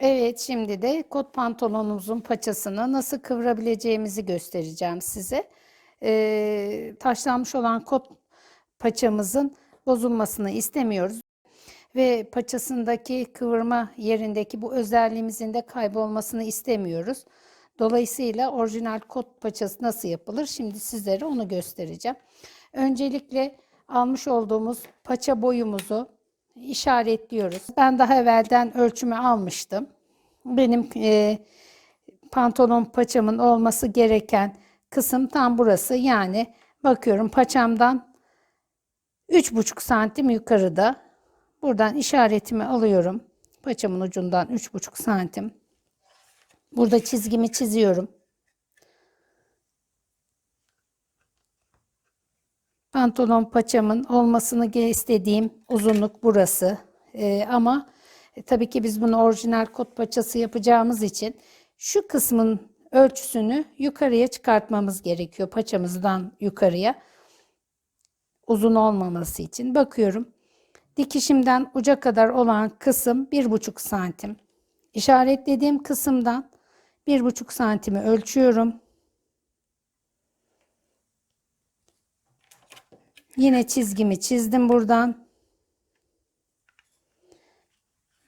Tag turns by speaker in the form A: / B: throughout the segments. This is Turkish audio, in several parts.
A: Evet, şimdi de kot pantolonumuzun paçasını nasıl kıvırabileceğimizi göstereceğim size. Ee, taşlanmış olan kot paçamızın bozulmasını istemiyoruz ve paçasındaki kıvırma yerindeki bu özelliğimizin de kaybolmasını istemiyoruz. Dolayısıyla orijinal kot paçası nasıl yapılır? Şimdi sizlere onu göstereceğim. Öncelikle almış olduğumuz paça boyumuzu işaretliyoruz. Ben daha evvelden ölçümü almıştım. Benim e, pantolon paçamın olması gereken kısım tam burası. Yani bakıyorum paçamdan 3,5 santim yukarıda. Buradan işaretimi alıyorum. Paçamın ucundan 3,5 santim. Burada çizgimi çiziyorum. Pantolon paçamın olmasını istediğim uzunluk burası. Ee, ama e, tabii ki biz bunu orijinal kot paçası yapacağımız için şu kısmın ölçüsünü yukarıya çıkartmamız gerekiyor. Paçamızdan yukarıya. Uzun olmaması için. Bakıyorum. Dikişimden uca kadar olan kısım 1,5 santim. İşaretlediğim kısımdan 1,5 santimi ölçüyorum. Yine çizgimi çizdim buradan.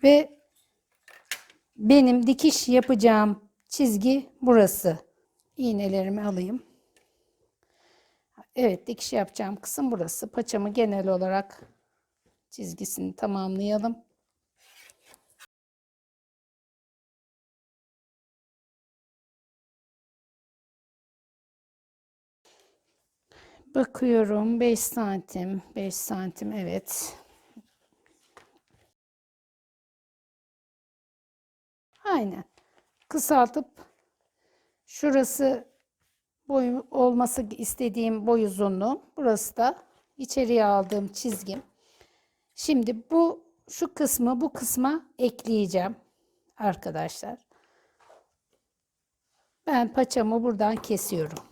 A: Ve benim dikiş yapacağım çizgi burası. İğnelerimi alayım. Evet dikiş yapacağım kısım burası. Paçamı genel olarak çizgisini tamamlayalım. Bakıyorum 5 santim, 5 santim evet. Aynen. Kısaltıp şurası boy olması istediğim boy uzunluğu. Burası da içeriye aldığım çizgim. Şimdi bu şu kısmı bu kısma ekleyeceğim arkadaşlar. Ben paçamı buradan kesiyorum.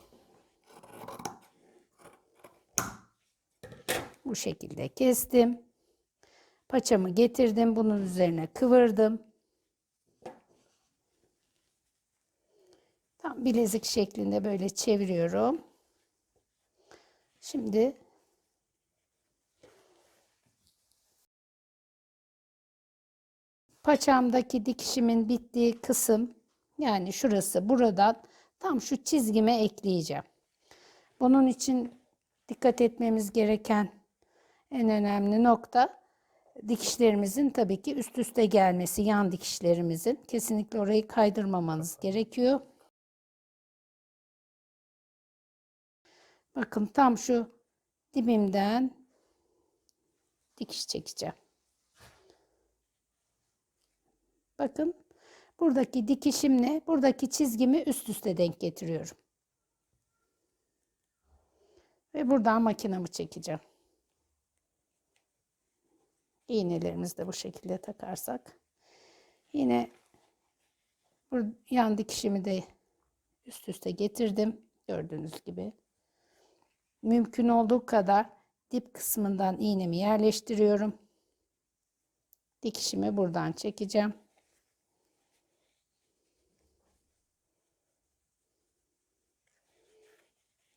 A: Bu şekilde kestim. Paçamı getirdim. Bunun üzerine kıvırdım. Tam bilezik şeklinde böyle çeviriyorum. Şimdi paçamdaki dikişimin bittiği kısım yani şurası buradan tam şu çizgime ekleyeceğim. Bunun için dikkat etmemiz gereken en önemli nokta dikişlerimizin tabii ki üst üste gelmesi, yan dikişlerimizin. Kesinlikle orayı kaydırmamanız gerekiyor. Bakın tam şu dibimden dikiş çekeceğim. Bakın buradaki dikişimle buradaki çizgimi üst üste denk getiriyorum. Ve buradan makinamı çekeceğim. İğnelerimizi de bu şekilde takarsak. Yine bu yan dikişimi de üst üste getirdim. Gördüğünüz gibi. Mümkün olduğu kadar dip kısmından iğnemi yerleştiriyorum. Dikişimi buradan çekeceğim.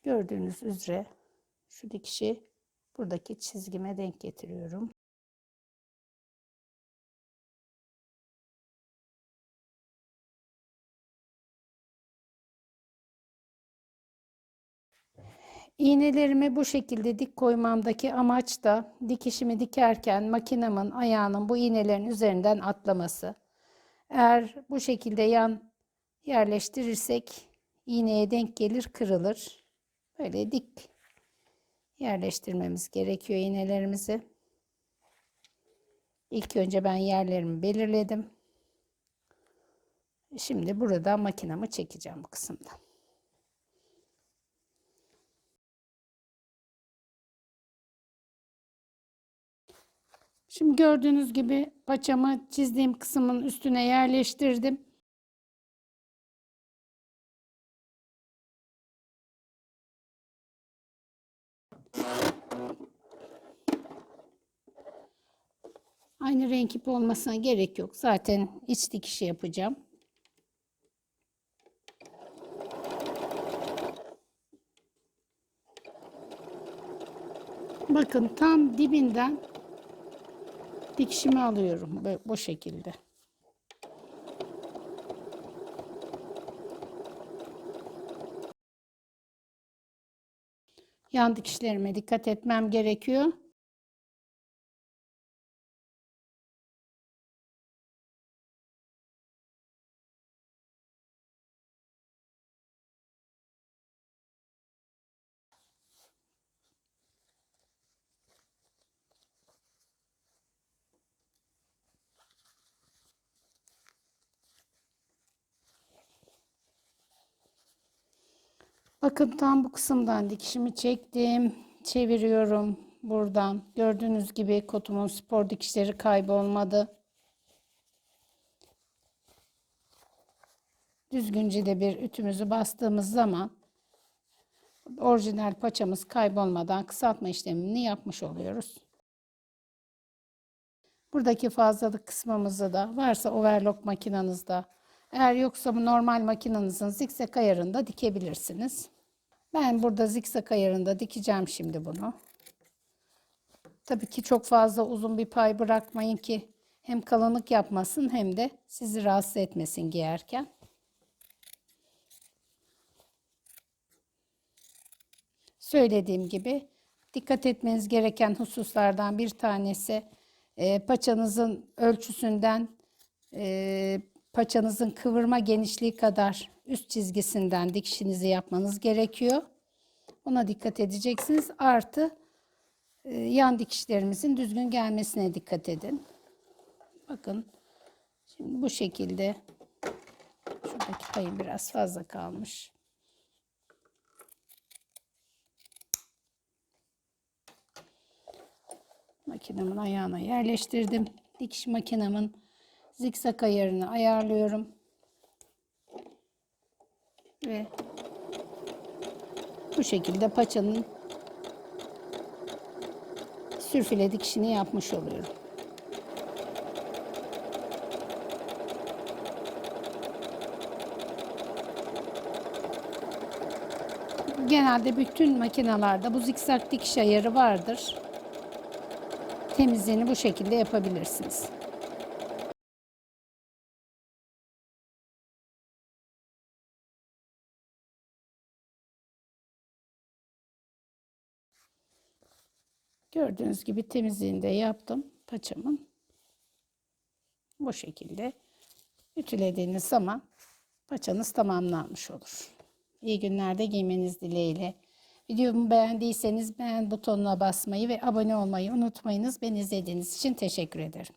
A: Gördüğünüz üzere şu dikişi buradaki çizgime denk getiriyorum. İğnelerimi bu şekilde dik koymamdaki amaç da dikişimi dikerken makinemin ayağının bu iğnelerin üzerinden atlaması. Eğer bu şekilde yan yerleştirirsek iğneye denk gelir kırılır. Böyle dik yerleştirmemiz gerekiyor iğnelerimizi. İlk önce ben yerlerimi belirledim. Şimdi burada makinamı çekeceğim bu kısımda. Şimdi gördüğünüz gibi paçamı çizdiğim kısmın üstüne yerleştirdim. Aynı renk ip olmasına gerek yok. Zaten iç dikişi yapacağım. Bakın tam dibinden dikişimi alıyorum bu şekilde. Yan dikişlerime dikkat etmem gerekiyor. Bakın tam bu kısımdan dikişimi çektim. Çeviriyorum buradan. Gördüğünüz gibi kotumun spor dikişleri kaybolmadı. Düzgünce de bir ütümüzü bastığımız zaman orijinal paçamız kaybolmadan kısaltma işlemini yapmış oluyoruz. Buradaki fazlalık kısmımızı da varsa overlock makinenizde eğer yoksa bu normal makinenizin zikzak ayarında dikebilirsiniz. Ben burada zikzak ayarında dikeceğim şimdi bunu. Tabii ki çok fazla uzun bir pay bırakmayın ki hem kalınlık yapmasın hem de sizi rahatsız etmesin giyerken. Söylediğim gibi dikkat etmeniz gereken hususlardan bir tanesi e, paçanızın ölçüsünden e, paçanızın kıvırma genişliği kadar üst çizgisinden dikişinizi yapmanız gerekiyor. Ona dikkat edeceksiniz. Artı e, yan dikişlerimizin düzgün gelmesine dikkat edin. Bakın şimdi bu şekilde şuradaki payım biraz fazla kalmış. Makinemin ayağına yerleştirdim. Dikiş makinemin zikzak ayarını ayarlıyorum. Ve bu şekilde paçanın sürfile dikişini yapmış oluyorum. Genelde bütün makinalarda bu zikzak dikiş ayarı vardır. Temizliğini bu şekilde yapabilirsiniz. Gördüğünüz gibi temizliğini de yaptım paçamın. Bu şekilde ütülediğiniz zaman paçanız tamamlanmış olur. İyi günlerde giymeniz dileğiyle. Videomu beğendiyseniz beğen butonuna basmayı ve abone olmayı unutmayınız. Beni izlediğiniz için teşekkür ederim.